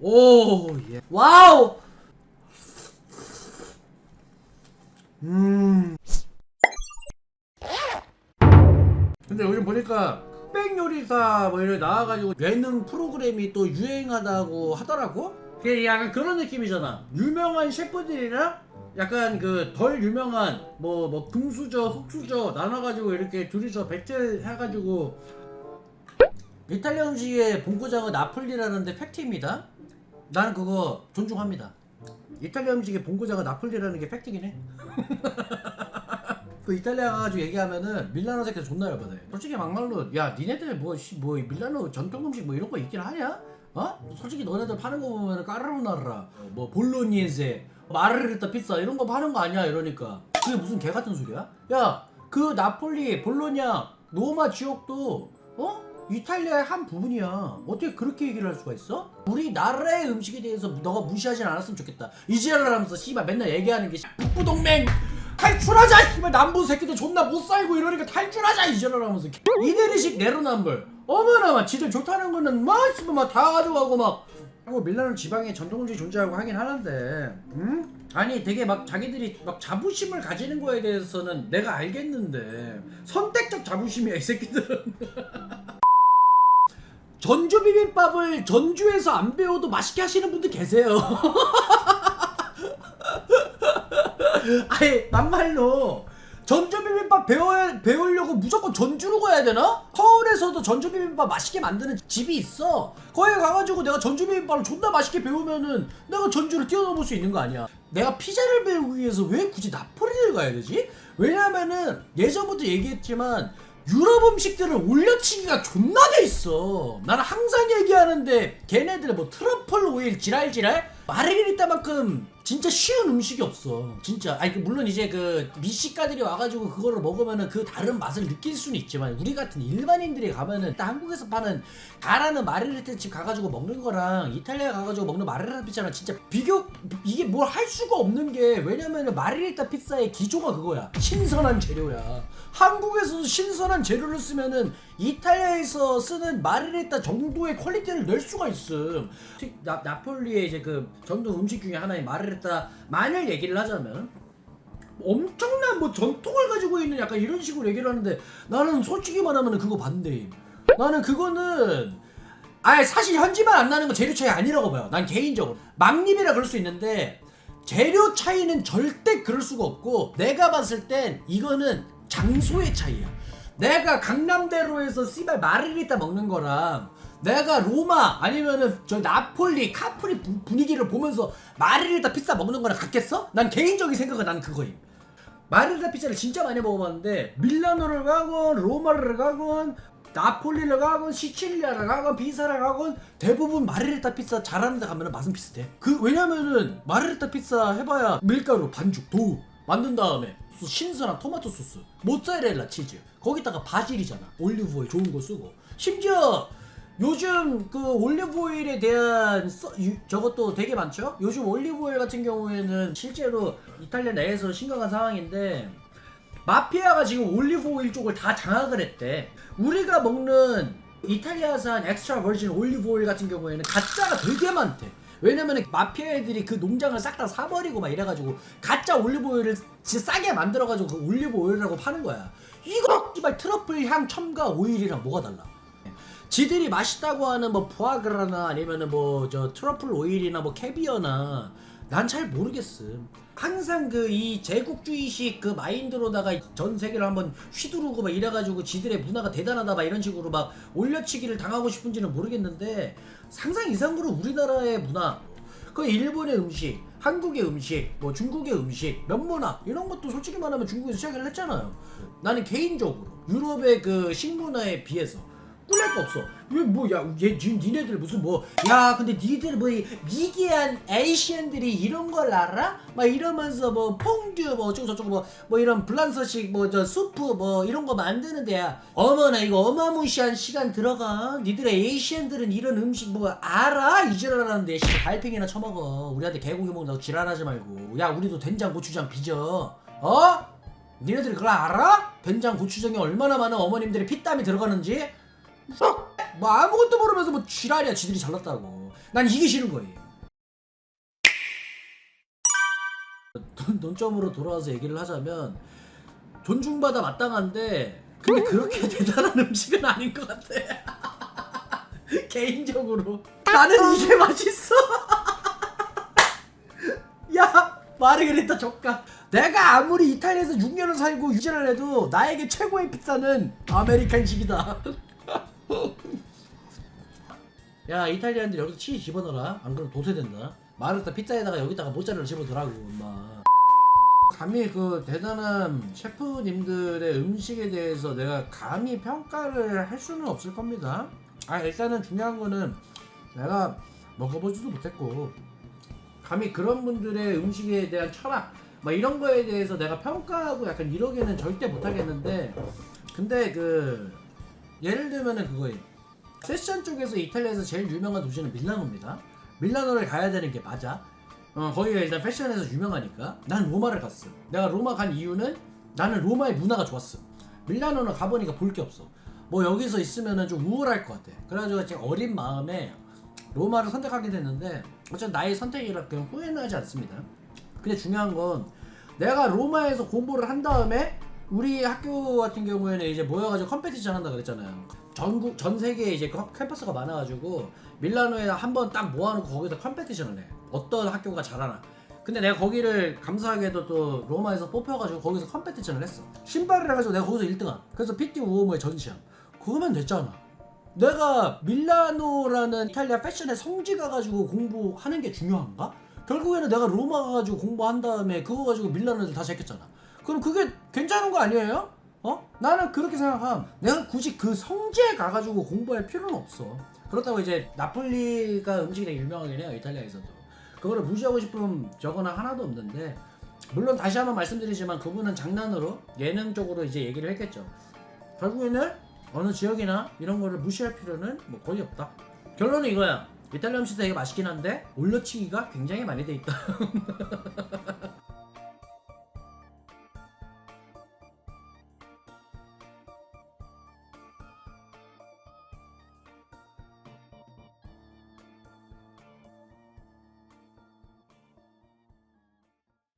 오, 예. 와우! 음. 근데 요즘 보니까 흑백 요리사 뭐 이런 나와가지고 예능 프로그램이 또 유행하다고 하더라고? 그게 약간 그런 느낌이잖아. 유명한 셰프들이랑 약간 그 덜 유명한 뭐 뭐 금수저, 흑수저 나눠가지고 이렇게 둘이서 배틀 해가지고 이탈리아 음식의 본고장은 나폴리라는데 팩트입니다. 나는 그거 존중합니다. 이탈리아 음식의 본고장은 나폴리라는 게 팩트긴 해. 그 이탈리아 가가지고 얘기하면은 밀라노 새끼 존나 열받아. 솔직히 막말로 야 니네들 뭐, 씨, 뭐 밀라노 전통 음식 뭐 이런 거 있긴 하냐? 어? 솔직히 너네들 파는 거 보면은 까르보나라, 뭐 볼로니에세, 마르르타 피자 이런 거 파는 거 아니야 이러니까 그게 무슨 개 같은 소리야? 야 그 나폴리, 볼로냐, 로마 지역도 어? 이탈리아의 한 부분이야. 어떻게 그렇게 얘기를 할 수가 있어? 우리 나라의 음식에 대해서 너가 무시하진 않았으면 좋겠다. 이지랄을 하면서 씨발 맨날 얘기하는 게 씨, 북부 동맹 탈출하자! 씨발 남부 새끼들 존나 못 살고 이러니까 탈출하자! 이지랄을 하면서 이대리식 내로남불 어머나 막 지들 좋다는 거는 막 씨발 막다 가져가고 막 하고 밀라노 지방에 전통 음식이 존재하고 하긴 하는데 음? 아니 되게 막 자기들이 막 자부심을 가지는 거에 대해서는 내가 알겠는데 선택적 자부심이야 이 새끼들은 전주 비빔밥을 전주에서 안 배워도 맛있게 하시는 분들 계세요. 아예 막말로 전주 비빔밥 배워야 배우려고 무조건 전주로 가야 되나? 서울에서도 전주 비빔밥 맛있게 만드는 집이 있어. 거기 가가지고 내가 전주 비빔밥을 존나 맛있게 배우면은 내가 전주를 뛰어넘을 수 있는 거 아니야. 내가 피자를 배우기 위해서 왜 굳이 나폴리를 가야 되지? 왜냐면은 예전부터 얘기했지만 유럽 음식들을 올려치기가 존나 돼 있어. 나는 항상 얘기하는데 걔네들 뭐 트러플 오일 지랄지랄 마르게리따만큼 진짜 쉬운 음식이 없어. 진짜. 아니 그 물론 이제 그 미식가들이 와가지고 그거를 먹으면은 그 다른 맛을 느낄 수는 있지만 우리 같은 일반인들이 가면은 딱 한국에서 파는 가라는 마르게리타 집 가가지고 먹는 거랑 이탈리아 가가지고 먹는 마르게리타 피자랑 진짜 비교 이게 뭘 할 수가 없는 게 왜냐면은 마르게리타 피자의 기조가 그거야. 신선한 재료야. 한국에서도 신선한 재료를 쓰면은 이탈리아에서 쓰는 마르게리타 정도의 퀄리티를 낼 수가 있음. 나, 나폴리의 이제 그 전통 음식 중에 하나인 마르게리타 만약 얘기를 하자면 엄청난 뭐 전통을 가지고 있는 약간 이런 식으로 얘기를 하는데 나는 솔직히 말하면 그거 반대임. 나는 그거는 아 사실 현지만 안 나는 건 재료 차이 아니라고 봐요. 난 개인적으로 막립이라 그럴 수 있는데 재료 차이는 절대 그럴 수가 없고 내가 봤을 땐 이거는 장소의 차이야. 내가 강남대로에서 씨발 마르리타 먹는 거랑 내가 로마 아니면은 저 나폴리 카프리 부- 분위기를 보면서 마르리타 피자 먹는 거랑 같겠어? 난 개인적인 생각은 난 그거임. 마르리타 피자를 진짜 많이 먹어봤는데 밀라노를 가건 로마를 가건 나폴리를 가건 시칠리아를 가건 피사를 가건 대부분 마르리타 피자 잘하는 데 가면 맛은 비슷해 그 왜냐면은 마르리타 피자 해봐야 밀가루 반죽 도우 만든 다음에 소- 신선한 토마토 소스 모짜렐라 치즈 거기다가 바질이잖아 올리브 오일 좋은 거 쓰고 심지어 요즘 그 올리브 오일에 대한 써- 유- 저것도 되게 많죠. 요즘 올리브 오일 같은 경우에는 실제로 이탈리아 내에서 심각한 상황인데 마피아가 지금 올리브 오일 쪽을 다 장악을 했대. 우리가 먹는 이탈리아산 엑스트라 버진 올리브 오일 같은 경우에는 가짜가 되게 많대. 왜냐면 마피아 애들이 그 농장을 싹 다 사버리고 막 이래가지고 가짜 올리브 오일을 진짜 싸게 만들어가지고 그 올리브 오일이라고 파는 거야. 이거 씨발 트러플 향 첨가 오일이랑 뭐가 달라? 지들이 맛있다고 하는 뭐 부아그라나 아니면은 뭐 저 트러플 오일이나 뭐 캐비어나 난 잘 모르겠음. 항상 그 이 제국주의식 그 마인드로다가 전 세계를 한번 휘두르고 막 이래가지고 지들의 문화가 대단하다 막 이런 식으로 막 올려치기를 당하고 싶은지는 모르겠는데 상상 이상으로 우리나라의 문화 그 일본의 음식, 한국의 음식, 뭐 중국의 음식, 면문화 이런 것도 솔직히 말하면 중국에서 시작을 했잖아요. 나는 개인적으로 유럽의 그 식문화에 비해서 꿀릴 거 없어. 왜 뭐야 얘 니- 니네들 무슨 뭐 야 근데 니들 뭐 이 미개한 에이시안들이 이런 걸 알아? 막 이러면서 뭐 퐁듀 뭐 어쩌고 저쩌고 뭐, 뭐 이런 블랑서식 뭐 저 수프 뭐 이런 거 만드는데 야 어머나 이거 어마무시한 시간 들어가 니들의 에이시안들은 이런 음식 뭐 알아? 이지랄하는데 씨 달팽이나 처먹어 우리한테 개고기 먹는다고 지랄하지 말고 야 우리도 된장 고추장 빚어 어? 니네들이 그걸 알아? 된장 고추장에 얼마나 많은 어머님들의 피땀이 들어가는지 뭐 아무것도 모르면서 뭐 지랄이야 지들이 잘났다고 난 이게 싫은 거예요. 돈, 논점으로 돌아와서 얘기를 하자면 존중받아 마땅한데 근데 그렇게 대단한 음식은 아닌 것 같아. 개인적으로 나는 이게 맛있어. 야 마르게리타 족가. 내가 아무리 이탈리아에서 6년을 살고 유지를 해도 나에게 최고의 피자는 아메리칸식이다. 야 이탈리아인들 여기서 치즈 집어넣어라. 안 그러면 도태된다. 마르타 피자에다가 여기다가 모짜렐라 집어넣으라고 엄마. 감히 그 대단한 셰프님들의 음식에 대해서 내가 감히 평가를 할 수는 없을 겁니다. 아 일단은 중요한 거는 내가 먹어보지도 못했고 감히 그런 분들의 음식에 대한 철학 막 이런 거에 대해서 내가 평가하고 약간 이러기는 절대 못하겠는데 근데 그 예를 들면은 그거예요 패션 쪽에서 이탈리아에서 제일 유명한 도시는 밀라노입니다. 밀라노를 가야 되는 게 맞아. 어, 거기가 일단 패션에서 유명하니까. 난 로마를 갔어. 내가 로마 간 이유는 나는 로마의 문화가 좋았어. 밀라노는 가보니까 볼 게 없어. 뭐 여기서 있으면은 좀 우울할 것 같아. 그래가지고 지금 어린 마음에 로마를 선택하게 됐는데 어쨌든 나의 선택이라 그냥 후회는 하지 않습니다. 근데 중요한 건 내가 로마에서 공부를 한 다음에 우리 학교 같은 경우에는 이제 모여가지고 컴페티션 한다 그랬잖아요. 전국 전 세계에 이제 그 캠퍼스가 많아가지고 밀라노에 한 번 딱 모아놓고 거기서 컴페티션을 해. 어떤 학교가 잘하나. 근데 내가 거기를 감사하게도 또 로마에서 뽑혀가지고 거기서 컴페티션을 했어. 신발을 해가지고 내가 거기서 1등한. 그래서 PT 우오모의 전시야. 그거면 됐잖아. 내가 밀라노라는 이탈리아 패션의 성지 가가지고 공부하는 게 중요한가? 결국에는 내가 로마 가가지고 공부한 다음에 그거 가지고 밀라노를 다 제꼈잖아. 그럼 그게 괜찮은 거 아니에요? 어? 나는 그렇게 생각함. 내가 굳이 그 성지에 가가지고 공부할 필요는 없어. 그렇다고 이제 나폴리가 음식이 되게 유명하긴 해요 이탈리아에서도. 그거를 무시하고 싶은 저거는 하나도 없는데 물론 다시 한번 말씀드리지만 그분은 장난으로 예능적으로 이제 얘기를 했겠죠. 결국에는 어느 지역이나 이런 거를 무시할 필요는 뭐 거의 없다. 결론은 이거야. 이탈리아 음식 되게 맛있긴 한데 올려치기가 굉장히 많이 돼 있다.